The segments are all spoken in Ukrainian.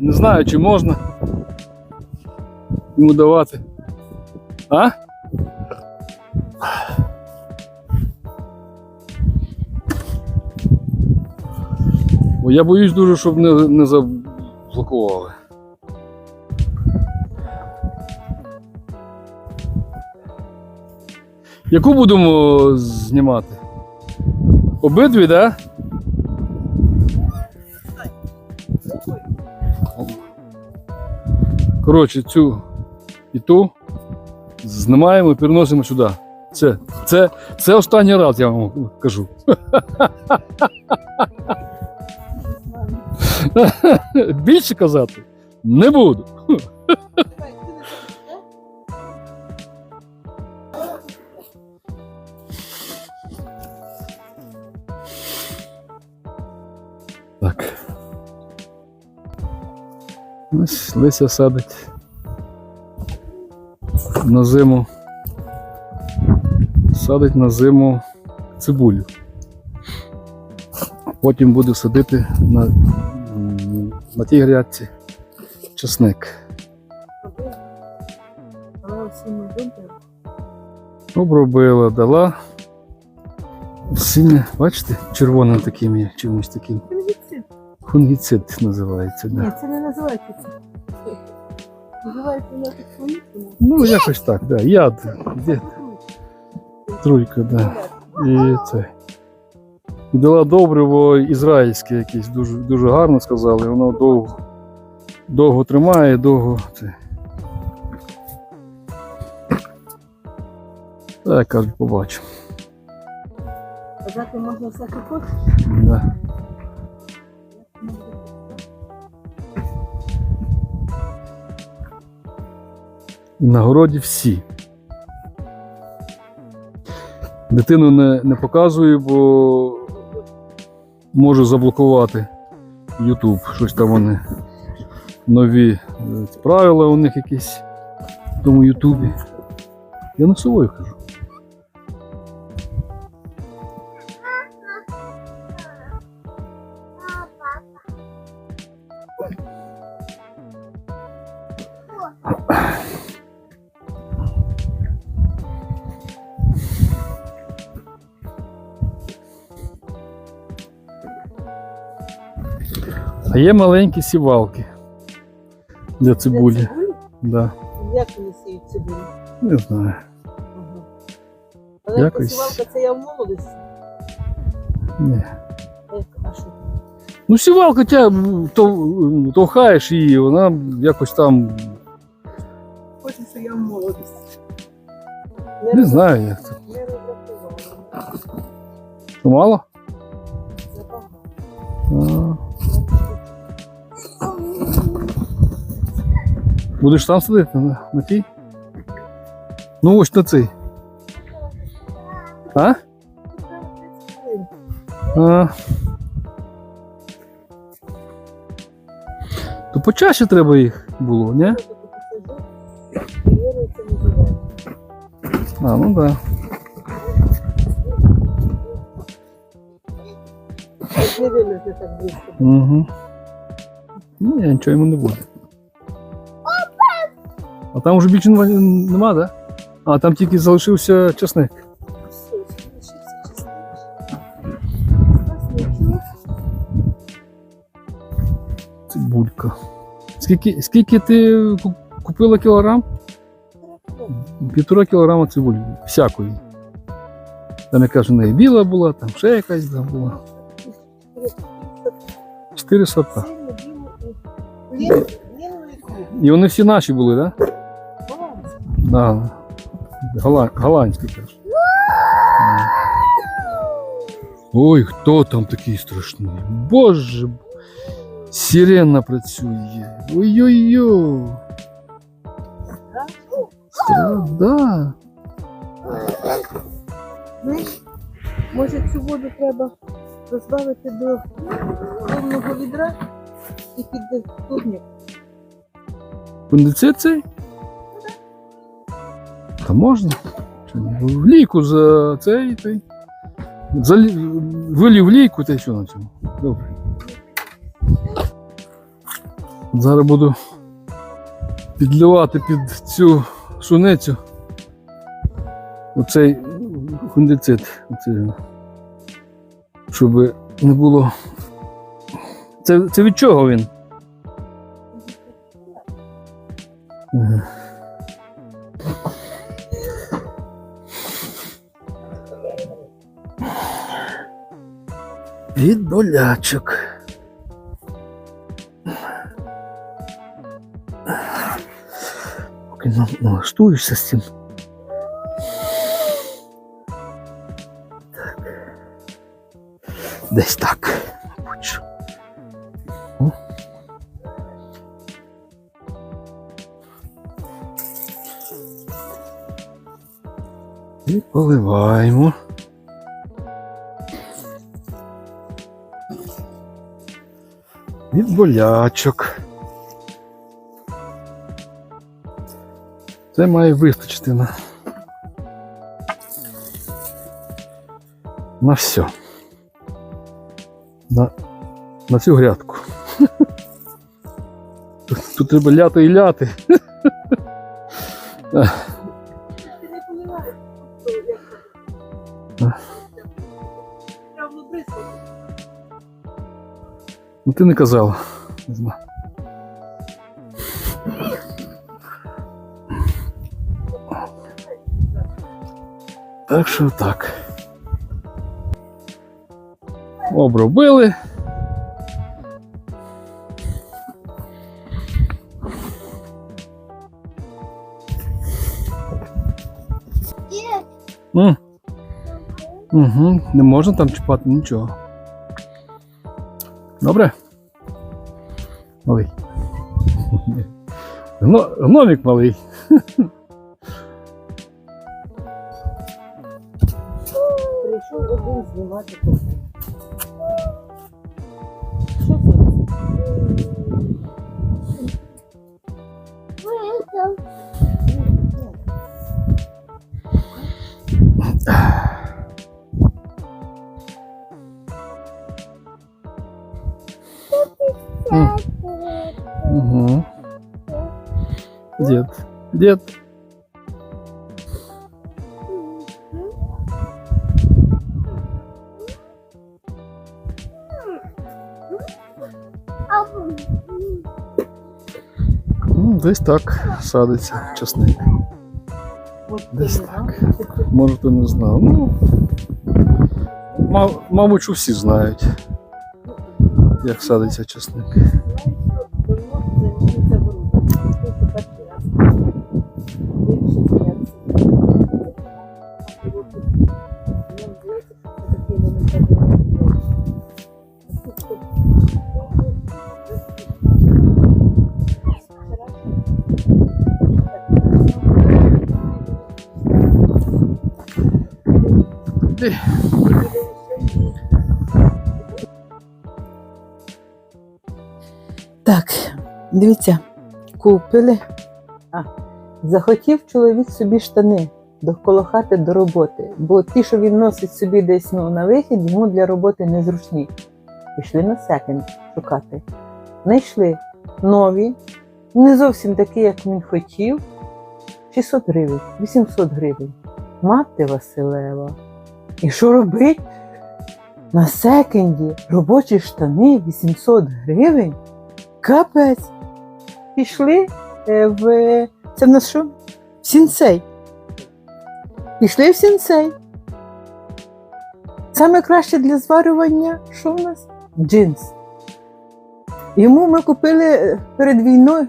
Не знаю, чи можна йому давати. А? Бо я боюсь дуже, щоб не, не заблокували. Яку будемо знімати? Обидві, так? Да? Коротше, цю і ту знімаємо і переносимо сюди. Це, це, це останній раз, я вам кажу. Більше казати не буду. Ось Лися садить на зиму. Садить на зиму цибулю. Потім буде садити на, на тій грядці чесник. Обробила, дала. Синє, бачите, червоним таким є, чимось таким. Фунгіцид. Фунгіцид називається. Да. Ні, це не називається. Називається воно так. Ну, якось так, да. Яд. Де? Тройка, да. І це. І дала добриво ізраїльське якесь, дуже, дуже гарно сказали. Воно довго, довго тримає, довго це. Так, кажуть, побачимо. Казати можна все, хочеш. Да. На городі всі. Дитину не, не показую, бо можу заблокувати YouTube. Щось там вони нові е, правила у них якісь в тому Ютубі. Я на собою кажу. А є маленькі сівалки для цибулі. Для цибулі? Да. Як вони сіють цибулю? Не знаю. Ага. Але Якось. посівалка це я в молодості. Ні. А що? Ну, сівалка тя то, товхаєш її, вона якось там. Хочу, що я в молодості. Не знаю, як це. Не розрахувала. Мало? Будеш там сидіти на, на тій? Ну ось на цей. А? а. То почаще треба їх було, ні? А, ну так. Да. Не. Угу. Ну, я нічого йому не буде. А там вже більше нема, нема да? А там тільки залишився. Чесночок. Цибулька. Скільки, скільки ти купила кілограм? Півтора кілограма цибулі. Всякої. Там яка в неї біла була, там ще якась там була. Чотири сорта. І вони всі наші були, так? Да? Голландську. Да. Гола... Голландські теж. Ой, хто там такий страшний? Боже. Сирена працює. Ой-ой-ой. Страда. Може цю воду треба розбавити до повного відра і під клубник. Кондицит цей? Та можна. В лійку за цей. той. Вилів лійку та й що на цьому. Добре. Зараз буду підливати під цю суницю оцей фундицид. Оцей, щоб не було. Це, це від чого він? Ага. Від болячок. Поки на- налаштуєшся з цим. Десь так. що. О. І поливаємо. Від болячок. Це має вистачити на. На все. На, на всю грядку. Тут, тут треба ляти і ляти. ти не казала. Не знаю. Так що так. Обробили. М. Угу. Не можна там чіпати нічого. Добре? Малий. Гно, гномик малий. Прийшов один знімати. Що це? Дед. Дед. Ну, Десь так садиться часник. Десь так. Може, ти не знав. Ну, мабуть, всі знають, як садиться часник. Де? Так, дивіться, купили. А, захотів чоловік собі штани довкола хати до роботи, бо ті, що він носить собі десь ну, на вихід, йому для роботи незручні. Пішли на секонд шукати. Знайшли нові, не зовсім такі, як він хотів. 600 гривень, 800 гривень. Мати Василева. І що робить? На секонді робочі штани 800 гривень. Капець. Пішли е, в. Це в нас що? В сінцей. Пішли в сінцей. Саме краще для зварювання, що в нас? Джинс. Йому ми купили е, перед війною.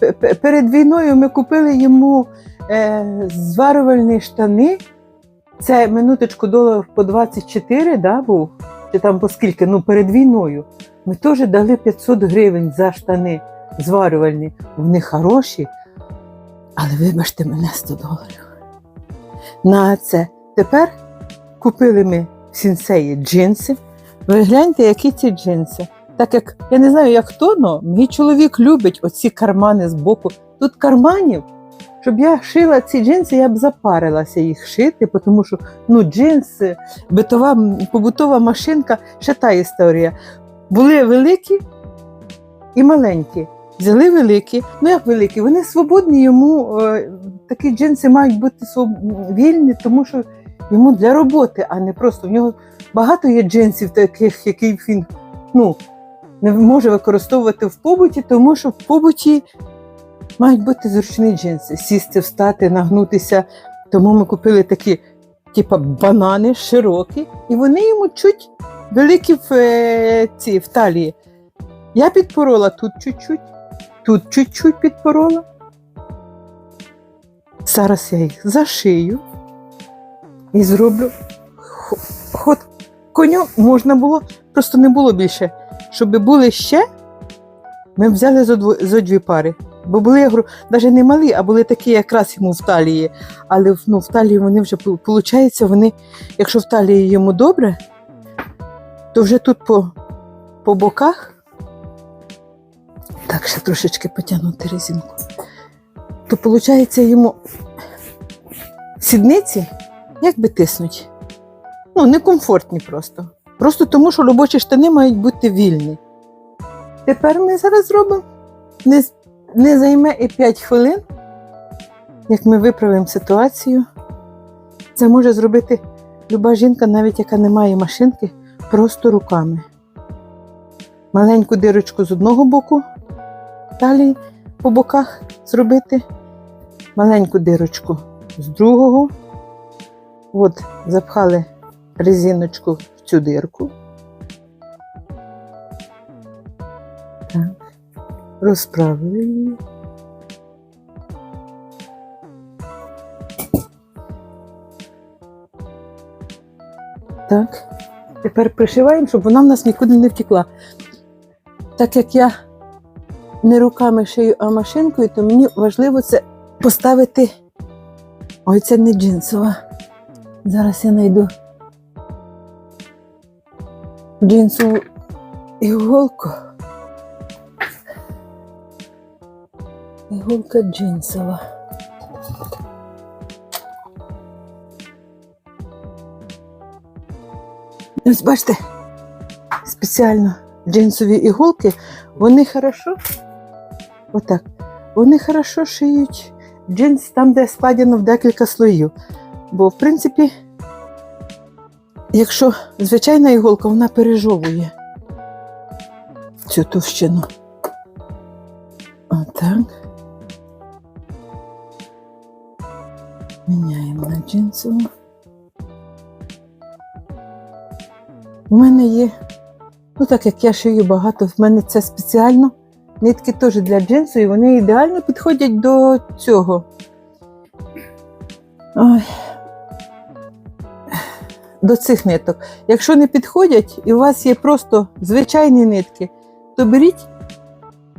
пе- пе- Перед війною ми купили йому е, зварювальні штани. Це минуточку долар по 24, да, був? Чи там по? Ну, перед війною. Ми теж дали 500 гривень за штани зварювальні. Вони хороші, але вибачте мене 100 доларів. На це. Тепер купили ми в сінсеї джинси. Ви гляньте, які ці джинси. Так як я не знаю, як хто, но мій чоловік любить оці кармани з боку. Тут карманів. Щоб я шила ці джинси, я б запарилася їх шити, тому що ну, джинси, битова, побутова машинка ще та історія. Були великі, і маленькі. Взяли великі, ну як великі, вони свободні, йому е, такі джинси мають бути вільні, тому що йому для роботи, а не просто в нього багато є джинсів, таких, які він ну, не може використовувати в побуті, тому що в побуті мають бути зручні джинси, сісти, встати, нагнутися. Тому ми купили такі, типа банани широкі, і вони йому чуть великі в, е, ці, в талії. Я підпорола тут чуть-чуть, тут чуть-чуть підпорола. Зараз я їх зашию і зроблю ход коню можна було, просто не було більше. Щоб були ще, ми взяли зо дві пари. Бо були, я говорю, навіть не малі, а були такі якраз йому в талії. Але ну, в талії вони вже виходить, вони, якщо в талії йому добре, то вже тут по, по боках. Так, ще трошечки потягнути резинку. То виходить йому сідниці як би тиснуть. Ну, некомфортні просто. Просто тому, що робочі штани мають бути вільні. Тепер ми зараз зробимо. Не займе і 5 хвилин, як ми виправимо ситуацію. Це може зробити люба жінка, навіть яка не має машинки, просто руками. Маленьку дирочку з одного боку, далі по боках зробити, маленьку дирочку з другого. От, запхали резиночку в цю дирку. Так. Розправили її. Так. Тепер пришиваємо, щоб вона в нас нікуди не втекла. Так як я не руками шию, а машинкою, то мені важливо це поставити. Ой, це не джинсова. Зараз я знайду джинсову іголку. Іголка джинсова. Ось бачите, спеціально джинсові іголки, вони хорошо, отак, вони хорошо шиють джинс там, де складено в декілька слоїв. Бо, в принципі, якщо звичайна іголка, вона пережовує цю товщину. Отак. Міняємо на джинсову. У мене є, ну так як я шию багато, в мене це спеціально. Нитки теж для джинсу, і вони ідеально підходять до цього. Ой. До цих ниток. Якщо не підходять і у вас є просто звичайні нитки, то беріть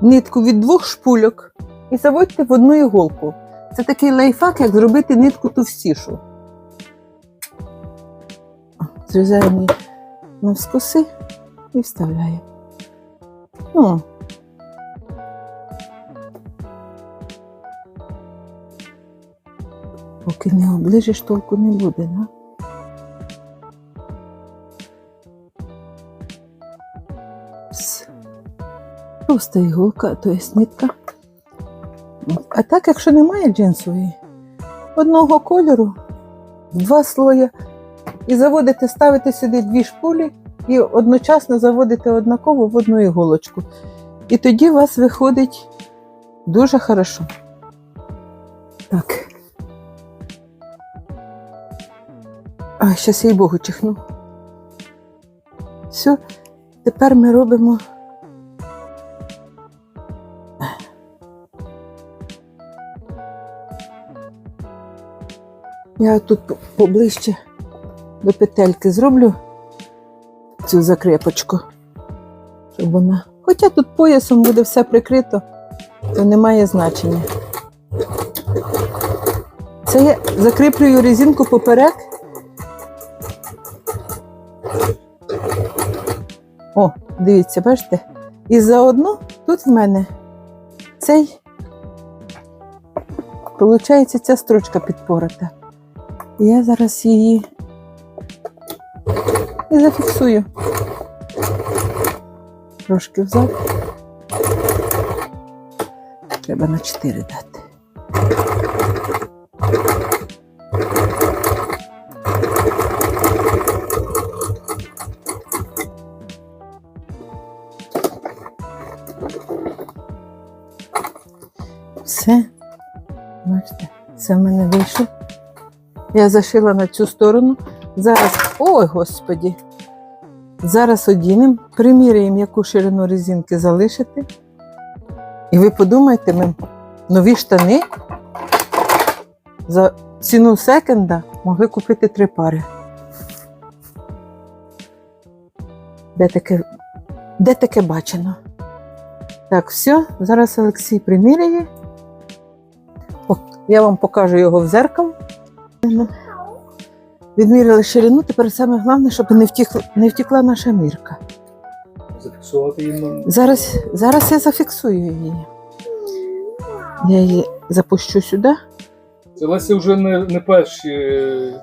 нитку від двох шпульок і заводьте в одну іголку. Це такий лайфхак, як зробити нитку товстішу. Зрізаємо навскоси і вставляємо. Ну, Поки не оближиш, толку не буде, да? Пс. Просто іголка, то є нитка. А так, якщо немає джинсової, одного кольору, два слої, і заводите, ставите сюди дві шпулі і одночасно заводите однаково в одну іголочку. І тоді у вас виходить дуже хорошо. Так. А, щас їй Богу чихну. Все, тепер ми робимо. Я тут поближче до петельки зроблю цю закрепочку, щоб вона. Хоча тут поясом буде все прикрито, то не має значення. Це я закріплюю резинку поперек. О, дивіться, бачите? І заодно тут в мене цей, виходить, ця строчка підпората. Я зараз її і зафіксую. Трошки взад. треба на 4 дати. Все. Бачите, це в мене вийшло. Я зашила на цю сторону. Зараз, ой, господі. Зараз одінемо, приміряємо, яку ширину резинки залишити. І ви подумайте, ми нові штани за ціну секонда могли купити три пари. Де таке, де таке бачено? Так, все, зараз Олексій приміряє. О, я вам покажу його в зеркало. Відміряли ширину, тепер саме головне, щоб не втікла, не втікла наша мірка. Зафіксувати її Зараз, зараз я зафіксую її. Я її запущу сюди. Це Леся вже не, не перші е,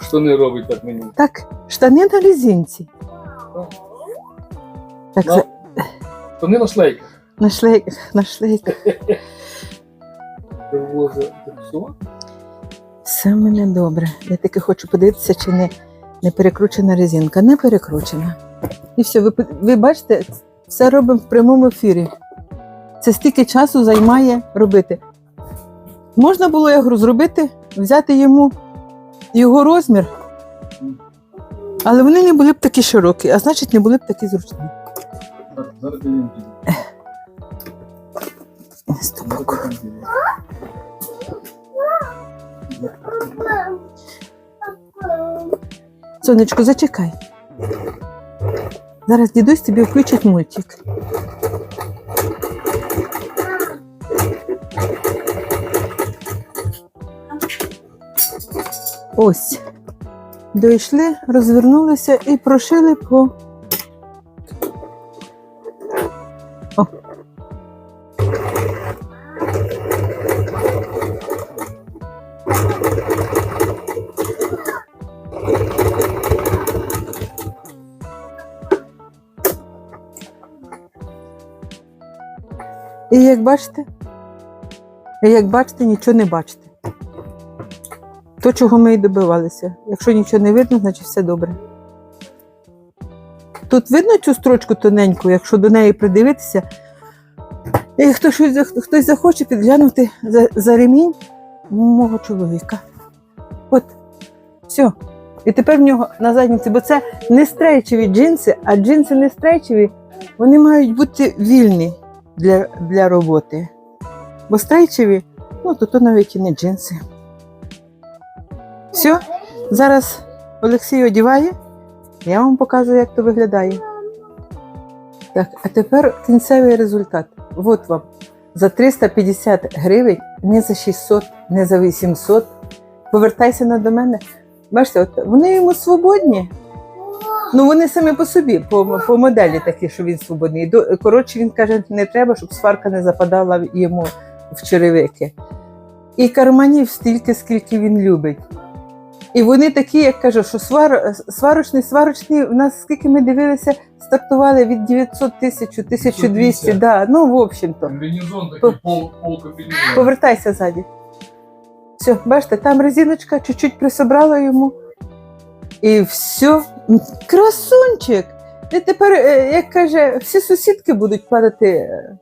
штани робить так мені. Так, штани на резинці. Так, На, за, штани на шлейках. на шлейк, на шлейк. Треба було зафіксувати. В мене добре. Я таки хочу подивитися, чи не, не перекручена резинка. Не перекручена. І все, ви, ви бачите, все робимо в прямому ефірі. Це стільки часу займає робити. Можна було я зробити, взяти йому його розмір, але вони не були б такі широкі, а значить, не були б такі зручні. Так, зараз я їм. З тобою. Сонечко, зачекай. Зараз дідусь тобі включить мультик. Ось. Дійшли, розвернулися і прошили по. І як бачите, і як бачите, нічого не бачите. То, чого ми і добивалися. Якщо нічого не видно, значить все добре. Тут видно цю строчку тоненьку, якщо до неї придивитися, і хто щось, хтось захоче підглянути за, за ремінь мого чоловіка. От, все. І тепер в нього на задніці, бо це не стрейчеві джинси, а джинси не стрейчеві, вони мають бути вільні для, для роботи. Бо стрейчеві, ну то, то навіть і не джинси. Все, зараз Олексій одіває, я вам показую, як то виглядає. Так, а тепер кінцевий результат. От вам за 350 гривень, не за 600, не за 800. Повертайся на до мене. Бачите, от вони йому свободні. Ну вони самі по собі, по, по моделі такі, що він свободний. Коротше, він каже, не треба, щоб сварка не западала йому в черевики. І карманів стільки, скільки він любить. І вони такі, як кажу, що свар, сварочний, сварочний, у нас скільки ми дивилися, стартували від 900 тисяч, 1200, 1200. да, ну, в общем-то. Комбінезон По- такий пол, пол. Повертайся ззаді. Все, бачите, там резиночка чуть-чуть присобрала йому. І все. Красунчик! І тепер, е, як каже, всі сусідки будуть падати е,